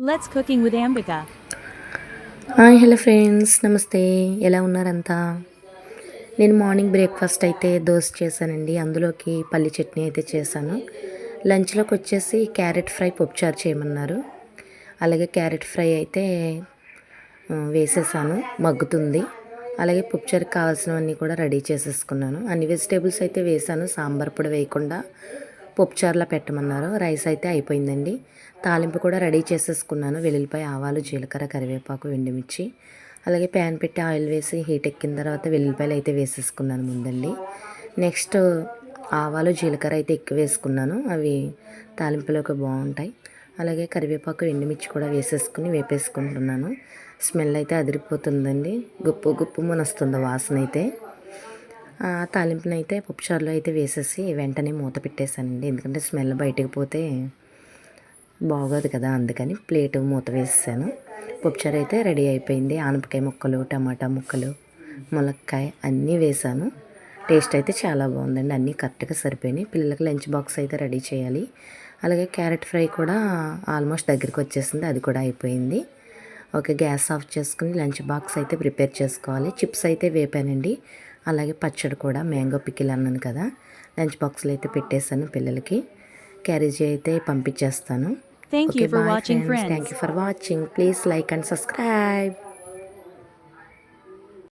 Let's cooking with Ambika hi hello friends నమస్తే ఎలా ఉన్నారంతా? నేను మార్నింగ్ బ్రేక్ఫాస్ట్ అయితే దోశ చేశానండి. అందులోకి పల్లి చట్నీ అయితే చేశాను. లంచ్లోకి వచ్చేసి క్యారెట్ ఫ్రై పప్పుచారు చేయమన్నారు. అలాగే క్యారెట్ ఫ్రై అయితే వేసేసాను. మగ్గుతుంది. అలాగే పప్పుచారుకి కావాల్సినవన్నీ కూడా రెడీ చేసేసుకున్నాను. అన్ని వెజిటేబుల్స్ అయితే వేసాను సాంబార్ పొడి వేయకుండా పప్పుచారులా పెట్టమన్నారు. రైస్ అయితే అయిపోయిందండి. తాలింపు కూడా రెడీ చేసేసుకున్నాను. వెల్లుల్లిపాయ ఆవాలు జీలకర్ర కరివేపాకు ఎండుమిర్చి అలాగే ప్యాన్ పెట్టి ఆయిల్ వేసి హీట్ ఎక్కిన తర్వాత వెల్లుల్లిపాయలు అయితే వేసేసుకున్నాను ముందండి. నెక్స్ట్ ఆవాలు జీలకర్ర అయితే ఎక్కువ వేసుకున్నాను. అవి తాలింపులోకి బాగుంటాయి. అలాగే కరివేపాకు ఎండుమిర్చి కూడా వేసేసుకుని వేపేసుకుంటున్నాను. స్మెల్ అయితే అదిరిపోతుందండి. గుప్పు గుప్పు వస్తుంది వాసన అయితే తాలింపునైతే తాలింపుని అయితే పప్పుచారులో అయితే వేసేసి వెంటనే మూత పెట్టేశానండి. ఎందుకంటే స్మెల్ బయటకు పోతే బాగోదు కదా అందుకని ప్లేట్ మూత వేసేసాను. పప్పుచారు అయితే రెడీ అయిపోయింది. ఆనపకాయ ముక్కలు టమాటా ముక్కలు ములక్కాయ అన్నీ వేసాను. టేస్ట్ అయితే చాలా బాగుందండి. అన్నీ కరెక్ట్గా సరిపోయినాయి. పిల్లలకి లంచ్ బాక్స్ అయితే రెడీ చేయాలి. అలాగే క్యారెట్ ఫ్రై కూడా ఆల్మోస్ట్ దగ్గరికి వచ్చేసింది. అది కూడా అయిపోయింది. ఓకే గ్యాస్ ఆఫ్ చేసుకుని లంచ్ బాక్స్ అయితే ప్రిపేర్ చేసుకోవాలి. చిప్స్ అయితే వేపానండి. అలాగే పచ్చడి కూడా మ్యాంగో పికిల్ అన్నాను కదా లంచ్ బాక్స్లో అయితే పెట్టేశాను పిల్లలకి. క్యారేజీ అయితే పంపించేస్తాను. Thank. You for watching please like and subscribe